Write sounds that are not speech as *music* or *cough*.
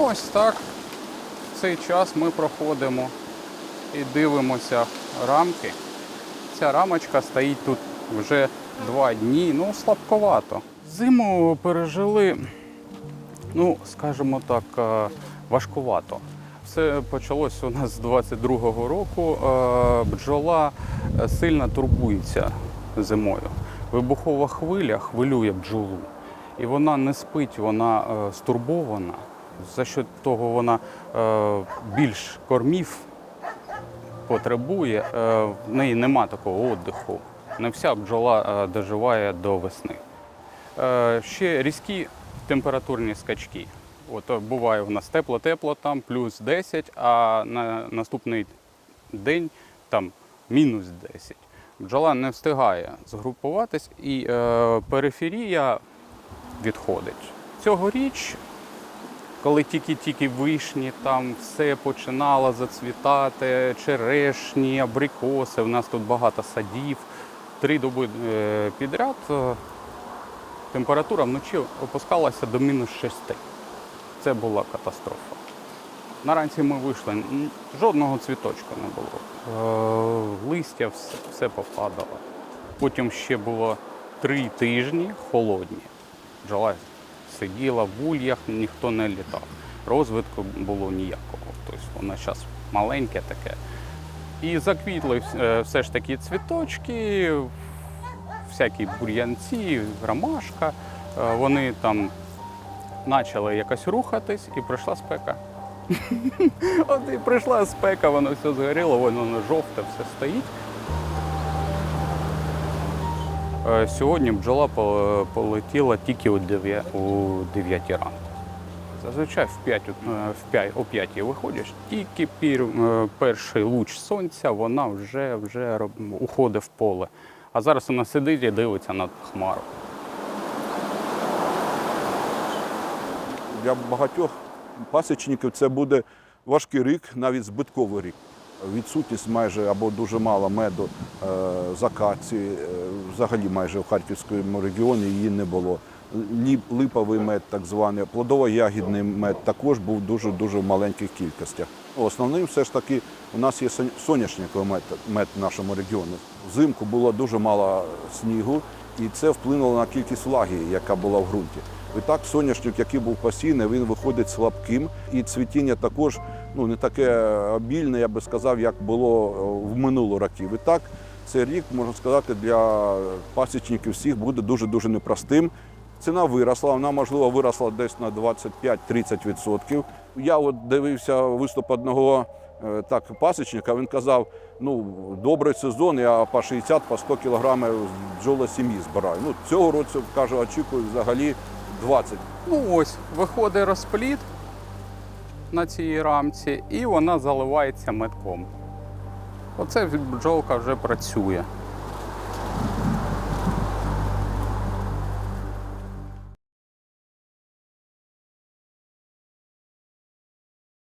Ось так. В цей час ми проходимо і дивимося рамки. Ця рамочка стоїть тут вже два дні, ну слабковато. Зиму пережили, ну, скажімо так, е, важкувато. Все почалось у нас з 22-го року. Е, Бджола е, сильно турбується зимою. Вибухова хвиля хвилює бджолу. І вона не спить, вона стурбована. За що того вона е, більш кормів потребує, е, в неї нема такого віддиху. Не вся бджола е, доживає до весни. Ще різкі температурні скачки. От буває у нас тепло-тепло, там плюс 10, а на наступний день там мінус 10. Бджола не встигає згрупуватись і периферія відходить. Цьогоріч коли тільки-тільки вишні, там все починало зацвітати, черешні, абрикоси. У нас тут багато садів. Три доби е, підряд е, температура вночі опускалася до мінус 6. Це була катастрофа. Наранці ми вийшли, жодного цвіточка не було. Е, Листя все, все попадало. Потім ще було три тижні холодні. Бджола сиділа в ульях, ніхто не літав. Розвитку було ніякого. Тобто вона зараз маленьке таке. І заквітли е, все ж таки цвіточки, всякі бур'янці, ромашка. Е, Вони там почали якось рухатись і прийшла спека. *laughs* От і прийшла спека, воно все згоріло, воно воно жовте, все стоїть. Е, Сьогодні бджола полетіла тільки о 9, у 9 ранку. Зазвичай в 5, е, в 5, о 5 виходиш, тільки пір, е, перший луч сонця, вона вже, вже уходить в поле. А зараз вона сидить і дивиться на хмару. Для багатьох пасічників це буде важкий рік, навіть збитковий рік. Відсутність майже або дуже мало меду е, з акації, е, взагалі майже в Харківському регіоні її не було. Липовий мед, так званий, плодово-ягідний мед також був дуже-дуже в маленьких кількостях. Основним все ж таки у нас є сон- соняшниковий мед, мед в нашому регіоні. Взимку було дуже мало снігу, і це вплинуло на кількість влаги, яка була в ґрунті. Відтак соняшник, який був постійний, він виходить слабким, і цвітіння також ну, не таке обільне, я би сказав, як було е, в минулі роки. Відтак цей рік, можна сказати, для пасічників всіх буде дуже-дуже непростим. Ціна виросла, вона, можливо, виросла десь на 25-30%. Я от дивився виступ одного е, так, пасічника, він казав, ну, добрий сезон, я по 60 по 100 кілограмів з бджоли сім'ї збираю. Ну, цього року, каже, очікую взагалі 20. Ну ось, виходить розплід на цій рамці, і вона заливається метком. Оце бджолка вже працює.